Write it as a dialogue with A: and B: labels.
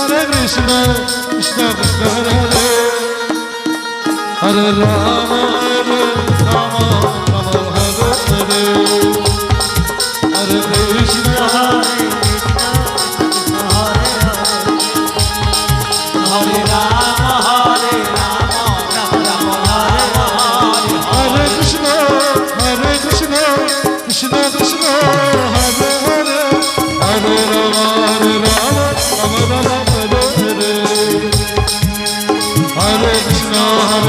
A: Arevrisine işte kızlar Arevrisine